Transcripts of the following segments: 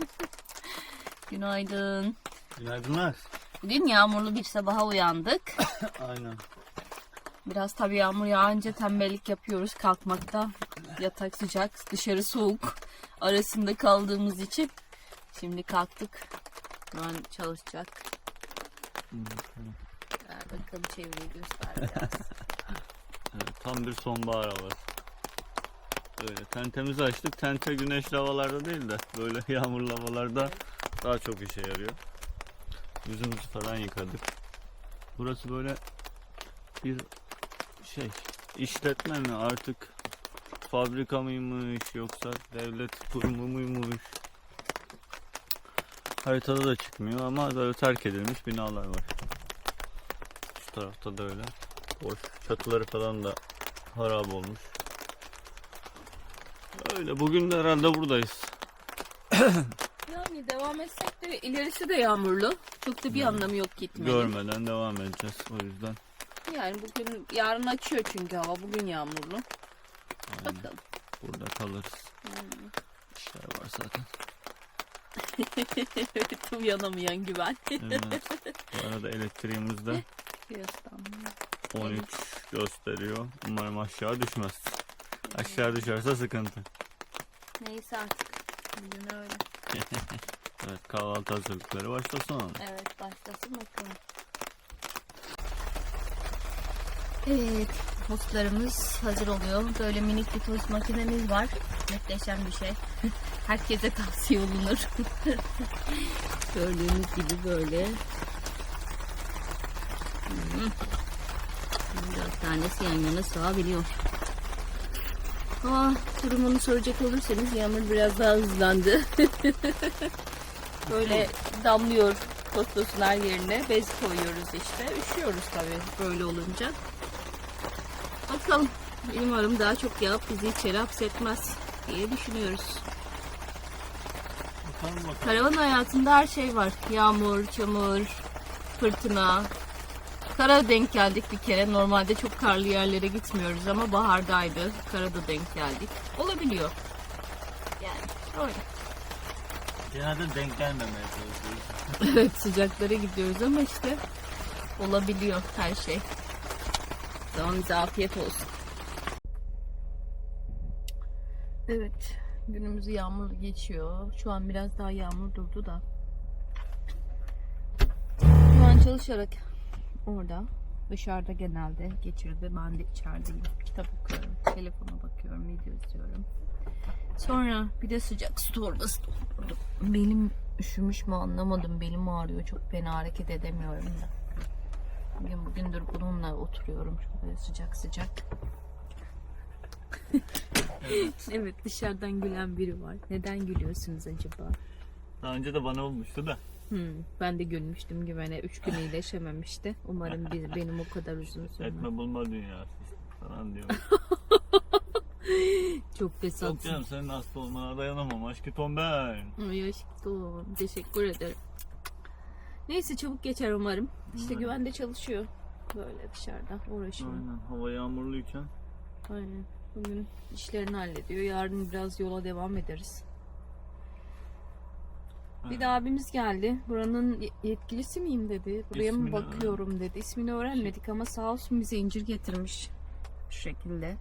Günaydın. Günaydınlar. Bugün yağmurlu bir sabaha uyandık. Aynen. Biraz tabii yağmur yağınca tembellik yapıyoruz kalkmakta. Yatak sıcak, dışarı soğuk arasında kaldığımız için. Şimdi kalktık. Şu an çalışacak. Ver bakalım çevreyi göster biraz. Evet, tam bir sonbahar havası. Böyle tentemizi açtık. Tente güneşli havalarda değil de böyle yağmurlu havalarda daha çok işe yarıyor. Yüzümüzü falan yıkadık. Burası böyle bir şey işletme mi artık fabrika mıymış yoksa devlet kurumu muymuş haritada da çıkmıyor ama böyle terk edilmiş binalar var. Şu tarafta da öyle. Boş. Çatıları falan da harap olmuş. Öyle bugün de herhalde buradayız. yani devam etsek de ilerisi de yağmurlu. Çok da bir anlamı yok gitmenin. Görmeden devam edeceğiz o yüzden. Yani bugün yarın açıyor çünkü hava bugün yağmurlu. Aynen. Bakalım. Burada kalırız. İşler var zaten. evet uyanamayan güven. Evet. Bu arada elektriğimiz de Kıyaslanmıyor. 13 gösteriyor. Umarım aşağı düşmez. Aşağı düşerse sıkıntı. Neyse artık. Bugün öyle. Evet kahvaltı hazırlıkları başlasın ama. Evet başlasın bakalım. Evet tostlarımız hazır oluyor. Böyle minik bir tost makinemiz var. Muhteşem bir şey. Herkese tavsiye olunur. Gördüğünüz gibi böyle. Dört tanesi yan yana sığabiliyor. Hava durumunu soracak olursanız yağmur biraz daha hızlandı. Böyle damlıyor tostoslar yerine bez koyuyoruz işte. Üşüyoruz tabii böyle olunca. Bakalım. Umarım daha çok yağıp bizi içeri hapsetmez diye düşünüyoruz. Bakalım bakalım. Karavan hayatında her şey var. Yağmur, çamur, fırtına. Kara denk geldik bir kere. Normalde çok karlı yerlere gitmiyoruz ama bahardaydı. Karada denk geldik. Olabiliyor. Yani öyle. Genelde denk gelmemeye çalışıyoruz. Evet sıcaklara gidiyoruz ama işte olabiliyor her şey. Zaman bize afiyet olsun. Evet günümüzü yağmurlu geçiyor. Şu an biraz daha yağmur durdu da. Şu an çalışarak orada dışarıda genelde geçirdi. Ben de içerideyim. Kitap okuyorum. Telefona bakıyorum. Video izliyorum. Sonra bir de sıcak su torbası doldurdum. Belim üşümüş mü anlamadım. Belim ağrıyor. Çok fena hareket edemiyorum da. Bugün bugündür bununla oturuyorum. Böyle sıcak sıcak. evet dışarıdan gülen biri var. Neden gülüyorsunuz acaba? Daha önce de bana olmuştu da. Hmm, ben de gülmüştüm güvene. Üç gün iyileşememişti. Umarım biz, benim o kadar uzun sürmez. Etme bulma dünyası falan diyor. Çok fesat. Yok canım senin hasta olmana dayanamam aşkı ben. Ay aşkım teşekkür ederim. Neyse çabuk geçer umarım. İşte Umarım. güvende çalışıyor. Böyle dışarıda uğraşıyor. Aynen hava yağmurluyken. Aynen. Bugün işlerini hallediyor. Yarın biraz yola devam ederiz. Bir de abimiz geldi. Buranın ye- yetkilisi miyim dedi. Buraya mı İsmini bakıyorum dedi. İsmini öğrenmedik ama sağ olsun bize incir getirmiş. Şu şekilde.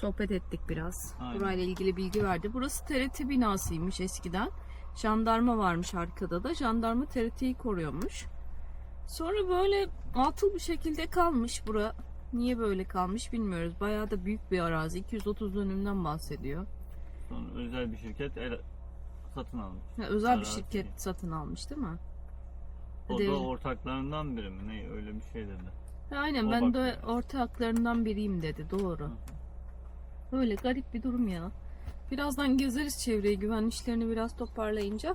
Sohbet ettik biraz. Aynen. Burayla ilgili bilgi verdi. Burası TRT binasıymış eskiden. Jandarma varmış arkada da. Jandarma TRT'yi koruyormuş. Sonra böyle atıl bir şekilde kalmış bura. Niye böyle kalmış bilmiyoruz. Bayağı da büyük bir arazi. 230 dönümden bahsediyor. Sonra özel bir şirket el satın almış. Ha, özel bir Arazi. şirket satın almış değil mi? O Değil. da ortaklarından biri mi? Ne öyle bir şey dedi. Ha, Aynen O ben de bakıyor. ortaklarından biriyim dedi. Doğru. Öyle garip bir durum ya. Birazdan gezeriz çevreyi. Güvenlik işlerini biraz toparlayınca.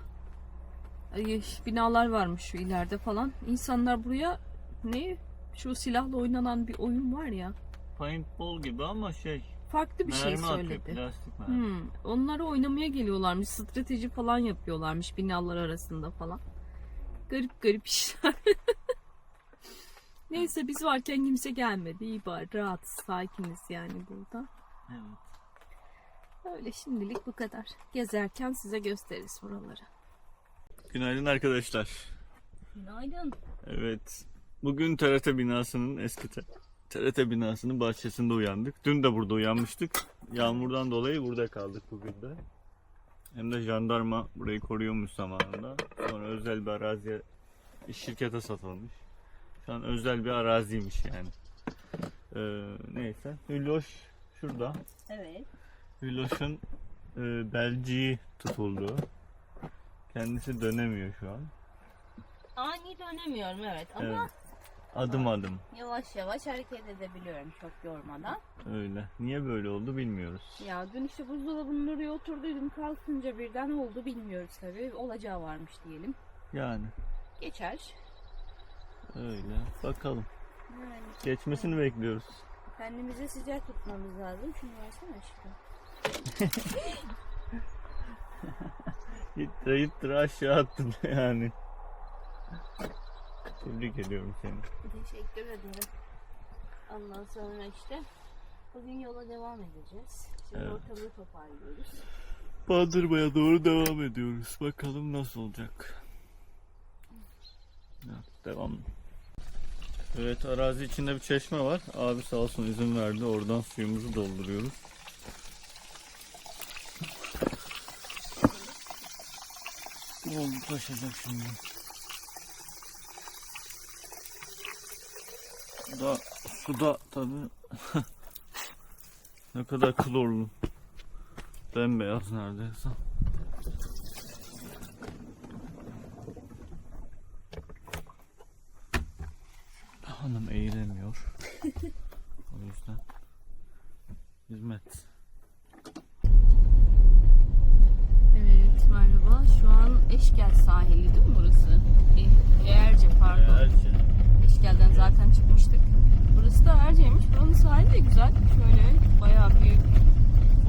Ay, binalar varmış şu ileride falan. İnsanlar buraya ne? Şu silahla oynanan bir oyun var ya. Paintball gibi ama şey. Farklı bir şey mermi atıyor, söyledi. plastik mermi. Hmm, onları oynamaya geliyorlarmış. Strateji falan yapıyorlarmış binalar arasında falan. Garip garip işler. Neyse biz varken kimse gelmedi. İyi bari rahatız, sakiniz yani burada. Evet. Öyle şimdilik bu kadar. Gezerken size gösteririz buraları. Günaydın arkadaşlar. Günaydın. Evet. Bugün TRT binasının eski TRT binasının bahçesinde uyandık. Dün de burada uyanmıştık. Yağmurdan dolayı burada kaldık bugün de. Hem de jandarma burayı koruyormuş zamanında. Sonra özel bir araziye şirkete satılmış. Şu an özel bir araziymiş yani. Ee, neyse. Hülloş şurada. Evet. Hülloş'un e, belciği tutuldu. Kendisi dönemiyor şu an. Ani dönemiyorum evet ama Evet. Adım adım. yavaş yavaş hareket edebiliyorum çok yormadan. Öyle. Niye böyle oldu bilmiyoruz. Ya dün işte buzdolabının oraya oturduydum kalkınca birden oldu bilmiyoruz tabii. Olacağı varmış diyelim. Yani Geçer. öyle. Bakalım. Yani Geçmesini bekliyoruz. kendimizi sıcak tutmamız lazım. Şunu versene aşkım. İttire ittire aşağı attın yani. Tebrik ediyorum seni. Teşekkür ederim. Ondan sonra işte bugün yola devam edeceğiz. Şimdi Evet. ortalığı toparlıyoruz. Bandırmaya doğru devam ediyoruz. Bakalım nasıl olacak. Evet, devam. Evet arazi içinde bir çeşme var. Abi sağ olsun izin verdi. Oradan suyumuzu dolduruyoruz. Ne oldu taşacak şimdi. Da suda tabi ne kadar klorlu. Bembeyaz neredeyse. Hanım eğilemiyor. o yüzden hizmet. Evet merhaba. Şu an Eşkel sahili değil mi burası? E- Eğerce pardon. Gerçi. Eşkel'den zaten çıkmıştık. Burası da Erce'ymiş. Buranın sahili de güzel. Şöyle bayağı büyük,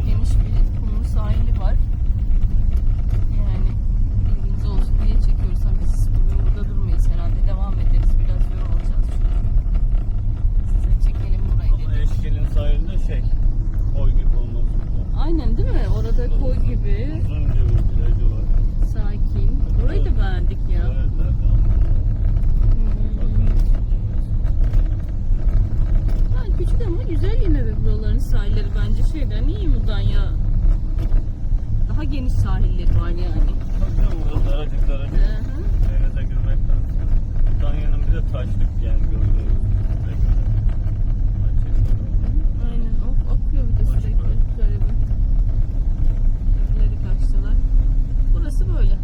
geniş bir kumlu sahili var. Yani bilginiz olsun diye çekiyoruz. Ama biz bugün burada durmayız herhalde. Devam ederiz. Biraz yorulacağız çünkü. Size çekelim burayı Ama dedik. eşkelin sahilinde şey koy gibi olmaz. Aynen değil mi? Orada koy gibi Uzunca bir plajı var. sakin. Burayı da beğendik ya. Evet, evet. Hmm. Ha, küçük ama güzel yine de buraların sahilleri bence şeyden iyi Mudanya. Daha geniş sahilleri var yani. Bakın burada daracık daracık. Denize girmekten. Danya'nın bir de taşlık yani. Aynen akıyor bir de sürekli böyle bir. Evleri kaçtılar. Burası böyle.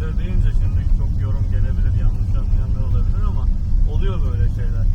değildir deyince şimdi çok yorum gelebilir, yanlış anlayanlar olabilir ama oluyor böyle şeyler.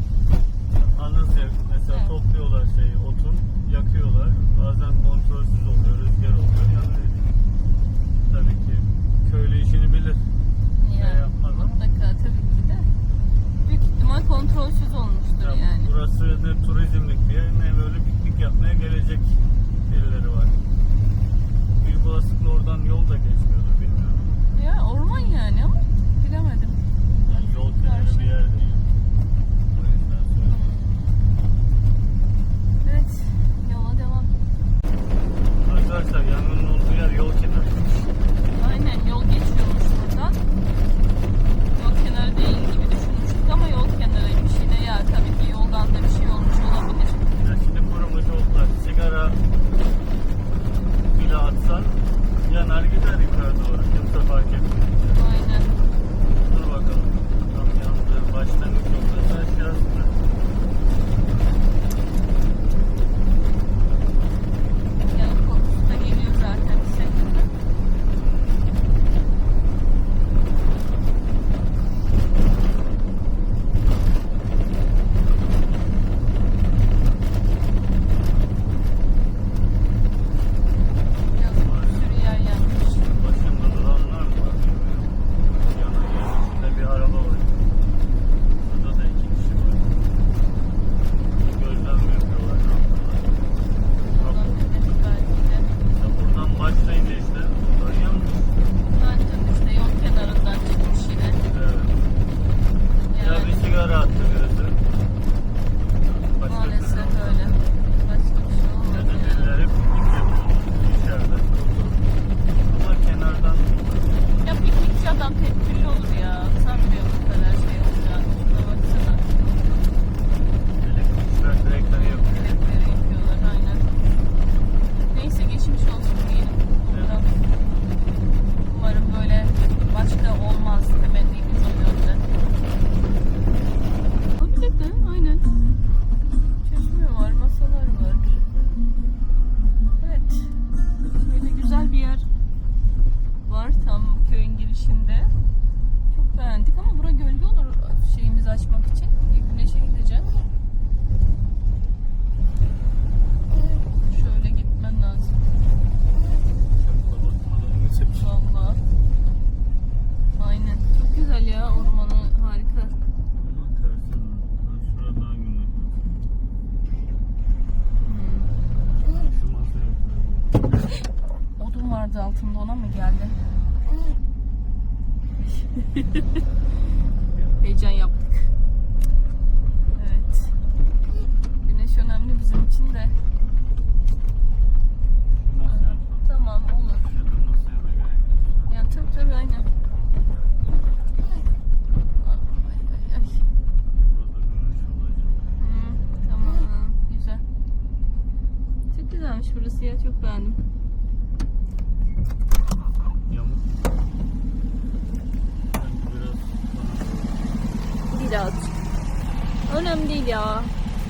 ya.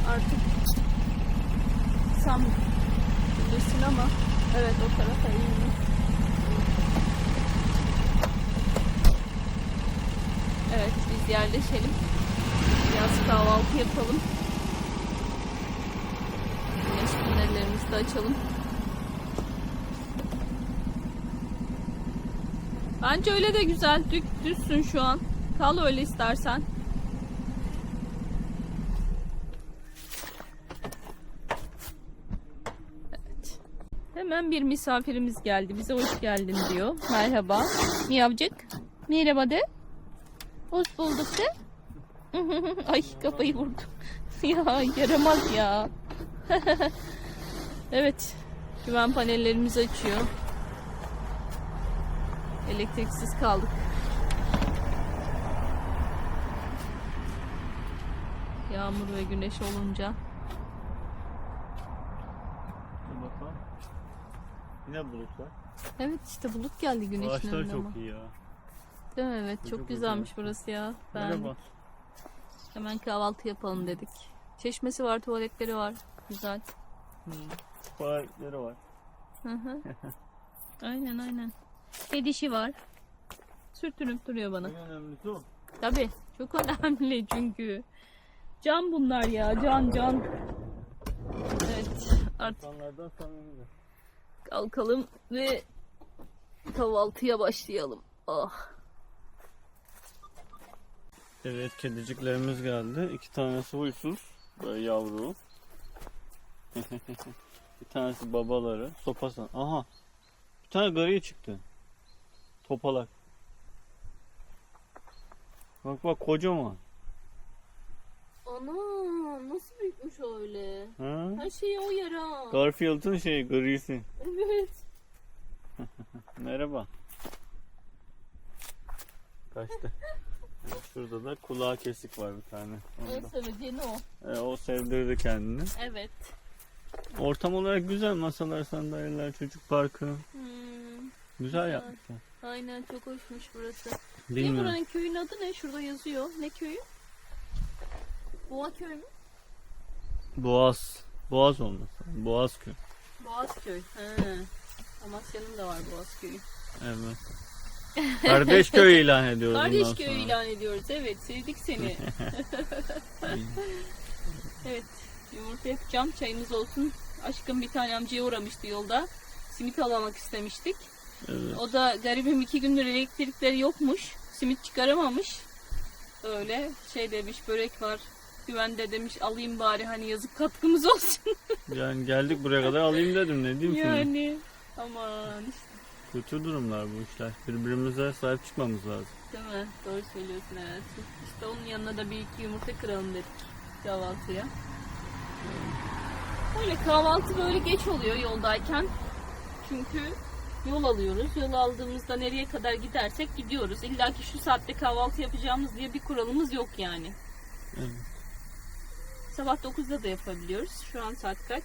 Artık sen bilirsin ama evet o tarafa iyi Evet biz yerleşelim. Biraz kahvaltı yapalım. Güneş panellerimizi de açalım. Bence öyle de güzel. Düz, düzsün şu an. Kal öyle istersen. Hemen bir misafirimiz geldi. Bize hoş geldin diyor. Merhaba. Miyavcık. Merhaba de. Hoş bulduk de. Ay kafayı vurdum. ya yaramaz ya. evet. Güven panellerimizi açıyor. Elektriksiz kaldık. Yağmur ve güneş olunca yine bulutlar. Evet işte bulut geldi güneşin Ağaçlar önüne çok ama. iyi ya. Değil mi? Evet çok, çok güzelmiş güzel. burası ya. Ben hemen kahvaltı yapalım dedik. Çeşmesi var, tuvaletleri var. Güzel. Hmm. Tuvaletleri var. Hı hı. aynen aynen. Ve var. Sürtünüp duruyor bana. En önemlisi o. Tabii. Çok önemli çünkü. Can bunlar ya. Can can. Evet. Artık. İnsanlardan samimidir. Kalkalım ve kahvaltıya başlayalım. Ah. Evet kediciklerimiz geldi. İki tanesi huysuz. Böyle yavru. bir tanesi babaları. Sopası. Aha. Bir tane gariye çıktı. Topalak. Bak bak kocaman. Ana nasıl büyükmüş öyle. Ha? Her şeyi o yara. Garfield'ın şeyi grisi. Evet. Merhaba. Kaçtı. Şurada da kulağı kesik var bir tane. En Onda. seveceğini o. E, o sevdirdi kendini. Evet. Ortam olarak güzel masalar, sandalyeler, çocuk parkı. Hmm, Güzel Güzel. yapmışlar. aynen çok hoşmuş burası. Ne Bilmiyorum. buranın köyün adı ne? Şurada yazıyor. Ne köyü? Boğa köy mü? Boğaz. Boğaz olması. Boğaz köy. Boğazköy. He. Amasya'nın da var Boğazköy'ü. Evet. Kardeş köy ilan ediyoruz Kardeş ondan köyü sonra. ilan ediyoruz. Evet sevdik seni. evet yumurta yapacağım. Çayımız olsun. Aşkım bir tane amcaya uğramıştı yolda. Simit alamak istemiştik. Evet. O da garibim iki gündür elektrikleri yokmuş. Simit çıkaramamış. Öyle şey demiş börek var. Güvende demiş alayım bari hani yazık katkımız olsun. Yani geldik buraya kadar alayım dedim ne diyeyim şimdi. yani aman işte Kötü durumlar bu işler. Birbirimize sahip çıkmamız lazım. değil mi? Doğru söylüyorsun evet. İşte onun yanına da bir iki yumurta kıralım dedik kahvaltıya. Öyle kahvaltı böyle geç oluyor yoldayken. Çünkü yol alıyoruz. Yol aldığımızda nereye kadar gidersek gidiyoruz. İlla ki şu saatte kahvaltı yapacağımız diye bir kuralımız yok yani. Evet. Sabah 9'da da yapabiliyoruz. Şu an saat kaç?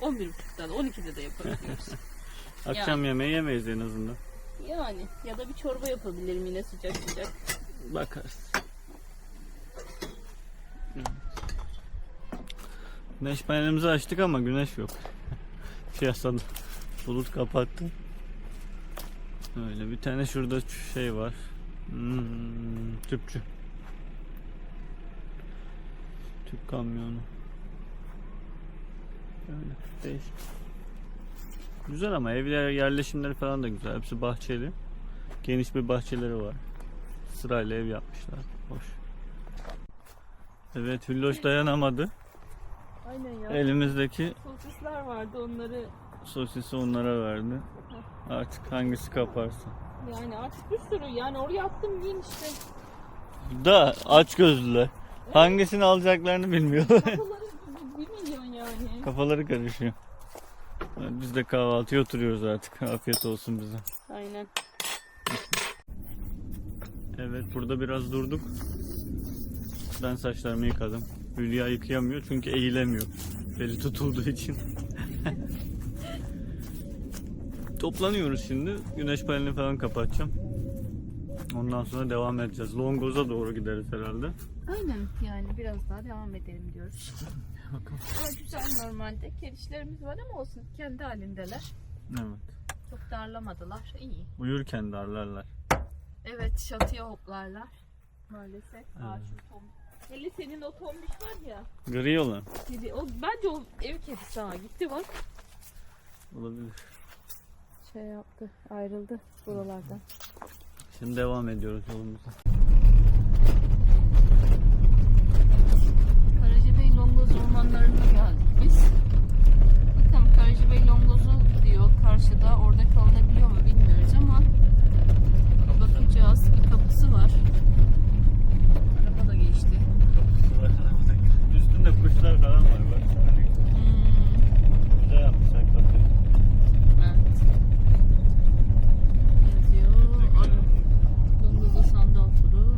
11.30'da da 12'de de yapabiliyoruz. Akşam yemeği yemeyiz en azından. yani ya da bir çorba yapabilirim yine sıcak sıcak. Bakarız. Evet. Güneş panelimizi açtık ama güneş yok. Piyasada bulut kapattı. Öyle bir tane şurada şey var. Hmm, tüpçü. Tüp kamyonu. Öyle değişik. Güzel ama evler yerleşimleri falan da güzel. Hepsi bahçeli. Geniş bir bahçeleri var. Sırayla ev yapmışlar. Hoş. Evet Hülloş dayanamadı. Aynen ya. Elimizdeki Sosisler vardı onları sosisi onlara verdi. Artık hangisi kaparsa. yani artık bir sürü yani oraya attım yiyin işte. Da aç gözlüler. Hangisini alacaklarını bilmiyor. Kafaları yani. Karışıyor. Biz de kahvaltıya oturuyoruz artık. Afiyet olsun bize. Aynen. Evet burada biraz durduk. Ben saçlarımı yıkadım. Hülya yıkayamıyor çünkü eğilemiyor. Beli tutulduğu için. Toplanıyoruz şimdi. Güneş panelini falan kapatacağım. Ondan sonra devam edeceğiz. Longoz'a doğru gideriz herhalde. Aynen yani biraz daha devam edelim diyoruz. Bakalım. Ama güzel normalde. Kerişlerimiz var ama olsun kendi halindeler. Evet. Çok darlamadılar. İyi. Uyurken darlarlar. Evet çatıya hoplarlar. Maalesef. Aa, şu tom. Hele senin o tombiş var ya. Gri olan. Kedi, o, bence o ev kedisi ha gitti bak. Olabilir. Şey yaptı ayrıldı buralardan. Şimdi devam ediyoruz yolumuza. Karacabey Longoz ormanlarına geldik biz. Bakın Karacabey Longozu diyor karşıda. Orada kalınabiliyor mu bilmiyoruz ama bakacağız. Bir kapısı var. Araba da geçti. Üstünde kuşlar falan var. Bak. Hmm, Güzel yapmışlar kapıyı. evet. Yazıyor. Longozu sandal turu.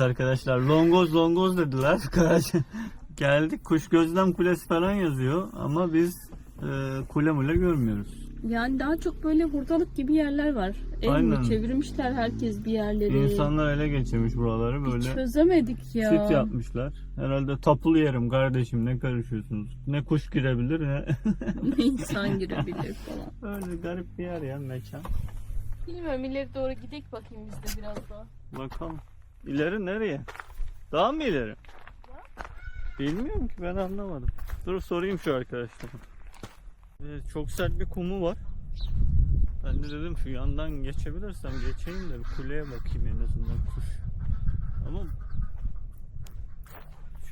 Evet arkadaşlar longoz longoz dediler. Geldik kuş gözlem kulesi falan yazıyor ama biz e, kule mule görmüyoruz. Yani daha çok böyle hurdalık gibi yerler var. Ev Aynen. mi çevirmişler herkes bir yerleri. İnsanlar ele geçirmiş buraları Hiç böyle çözemedik ya. sit yapmışlar. Herhalde tapulu yerim kardeşim ne karışıyorsunuz? Ne kuş girebilir ne Ne insan girebilir falan. öyle garip bir yer ya mekan. Bilmiyorum ileri doğru gidelim bakayım biz de biraz daha. Bakalım. İleri nereye? Daha mı ileri? Bilmiyorum ki ben anlamadım. Dur sorayım şu arkadaşlara. Evet, çok sert bir kumu var. Ben de dedim şu yandan geçebilirsem geçeyim de bir kuleye bakayım en azından kuş. Ama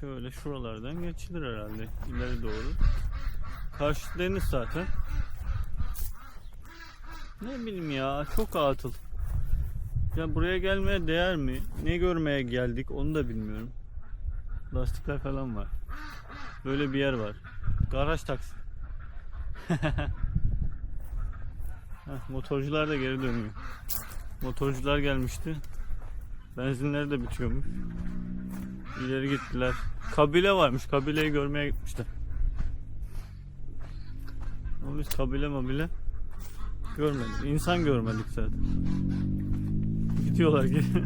şöyle şuralardan geçilir herhalde ileri doğru. Karşı deniz zaten. Ne bileyim ya çok atıl. Ya buraya gelmeye değer mi? Ne görmeye geldik onu da bilmiyorum. Lastikler falan var. Böyle bir yer var. Garaj taksi. Heh, motorcular da geri dönüyor. Motorcular gelmişti. Benzinleri de bitiyormuş. İleri gittiler. Kabile varmış. Kabileyi görmeye gitmişler. Ama biz kabile mabile görmedik. İnsan görmedik zaten. Gidiyorlar geri.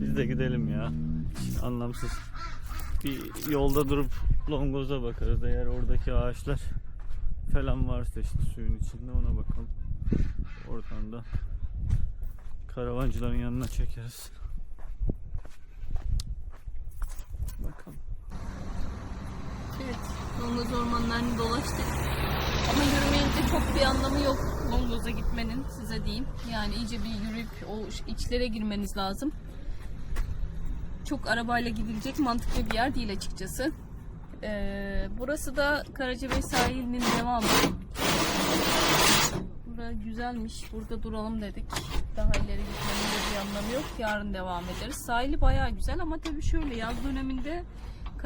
Biz de gidelim ya. Hiç anlamsız. Bir yolda durup longoza bakarız eğer oradaki ağaçlar falan varsa işte suyun içinde ona bakalım. Oradan da karavancıların yanına çekeriz. Bakalım. Evet, Longoz ormanlarını dolaştık. Ama yürümeyince çok bir anlamı yok Longoz'a gitmenin size diyeyim. Yani iyice bir yürüyüp o içlere girmeniz lazım. Çok arabayla gidilecek mantıklı bir yer değil açıkçası. Ee, burası da Karacabey sahilinin devamı. Bura güzelmiş. Burada duralım dedik. Daha ileri gitmenin bir anlamı yok. Yarın devam ederiz. Sahili bayağı güzel ama tabii şöyle yaz döneminde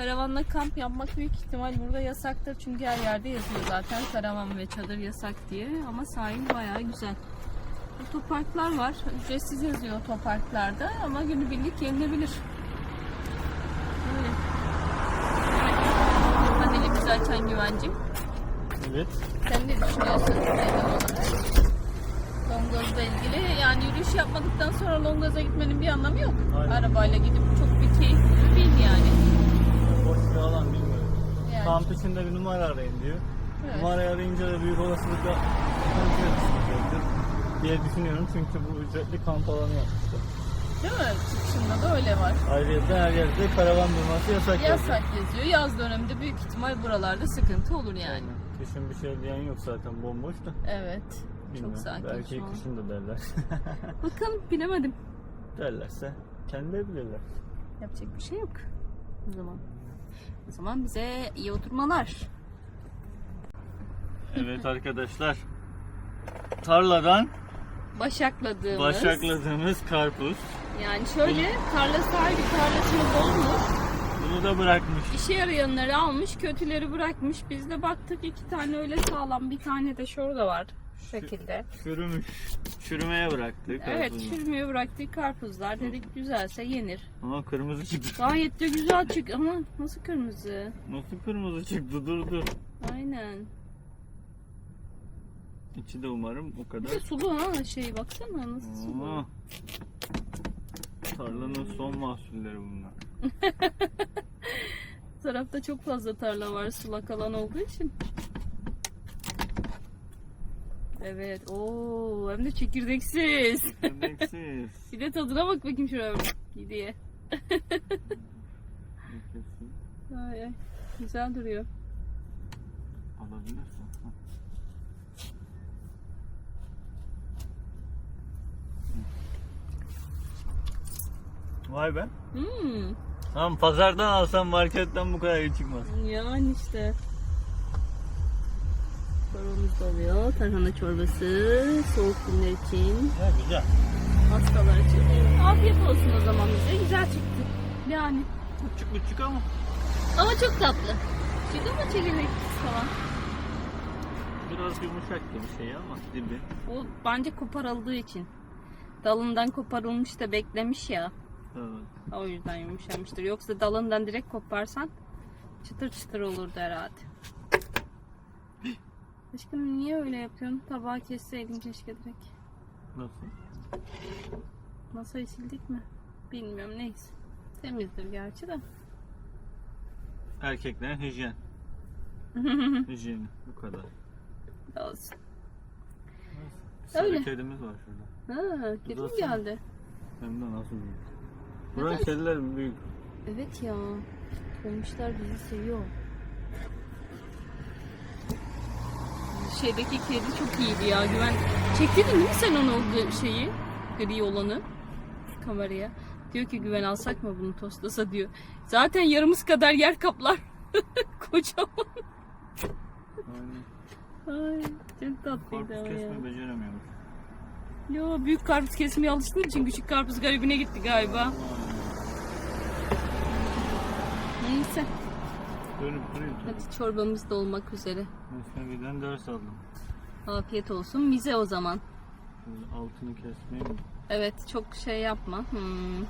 Karavanla kamp yapmak büyük ihtimal burada yasaktır. Çünkü her yerde yazıyor zaten karavan ve çadır yasak diye. Ama sahil bayağı güzel. Otoparklar var. Ücretsiz yazıyor otoparklarda ama günübirlik yenilebilir. Öyle. Hadi güzelken güvencim. Evet. Sen ne düşünüyorsun? Longoz'la ilgili. Yani yürüyüş yapmadıktan sonra Longoz'a gitmenin bir anlamı yok. Aynen. Arabayla gidip çok bir keyifli değil yani. Boş bir alan bilmiyorum. yani. Kamp içinde bir numara arayın diyor. Evet. Numarayı arayınca da büyük olasılıkla ücret isteyecektir diye düşünüyorum çünkü bu ücretli kamp alanı yapmışlar. Değil mi? Çıkışında da öyle var. Ayrıca her yerde karavan durması yasak. Yasak yazıyor. Yaz döneminde büyük ihtimal buralarda sıkıntı olur yani. Yani. Kışın bir şey diyen yok zaten bomboş da. Evet. Bilmiyorum. Çok sakin Belki kışın da derler. Bakalım bilemedim. Derlerse kendileri bilirler. Yapacak bir şey yok. O zaman. O zaman bize iyi oturmalar. Evet arkadaşlar. Tarladan Başakladığımız. başakladığımız karpuz. Yani şöyle tarla sahibi tarlasını dolmuş. Bunu da bırakmış. İşe yarayanları almış, kötüleri bırakmış. Biz de baktık iki tane öyle sağlam, bir tane de şurada var. Şu şekilde. Çürümüş. Çürümeye bıraktık. Evet, çürümeye bıraktık karpuzlar. Dedik güzelse yenir. Ama kırmızı çıktı. Gayet de güzel çık ama nasıl kırmızı? Nasıl kırmızı çıktı durdu. Aynen. İçi de umarım o Bir kadar. de sulu ha şey baksana nasıl sulu. Aa, tarlanın son mahsulleri bunlar. Bu tarafta çok fazla tarla var sulak alan olduğu için. Evet. Oo, hem de çekirdeksiz. Yemeksiz. bir de tadına bak bakayım şuraya diye. Ay, ay. Güzel duruyor. Alabilirsin. Vay be. Hmm. Tamam pazardan alsam marketten bu kadar iyi çıkmaz. Yani işte. Çorbamız da oluyor. Tarhana çorbası. Soğuk günler için. Ya güzel. Hastalar için. Afiyet olsun o zaman bize. Güzel çıktı. Yani. Küçük küçük ama. Ama çok tatlı. Çıktı mı çekirdek falan? Biraz yumuşak gibi şey ama dibi. O bence koparıldığı için. Dalından koparılmış da beklemiş ya. Evet. O yüzden yumuşamıştır. Yoksa dalından direkt koparsan çıtır çıtır olurdu herhalde. Aşkım niye öyle yapıyorsun? Tabağı kesseydin keşke direkt. Nasıl? Masayı sildik mi? Bilmiyorum neyse. Temizdir gerçi de. Erkeklerin hijyen. Hijyeni. Bu kadar. Olsun. Sarı Öyle. kedimiz var şurada. Ha, kedi mi geldi? Hem de nasıl büyük. Buranın kediler büyük. Evet ya. Komşular bizi seviyor. Şeydeki kedi çok iyiydi ya güven. Çektin değil mi sen onu o şeyi? Gri olanı. Kameraya. Diyor ki güven alsak mı bunu tostlasa diyor. Zaten yarımız kadar yer kaplar. Kocaman. Ay çok tatlıydı ama ya. kesmeyi beceremiyormuş. Yo büyük karpuz kesmeye alıştığın için küçük karpuz garibine gitti galiba. Neyse. Dönüp duruyor. Hadi çorbamız da olmak üzere. Mesnevi'den ders aldım. Afiyet olsun. Mize o zaman. Altını kesmeyi mi? Evet çok şey yapma. Hmm.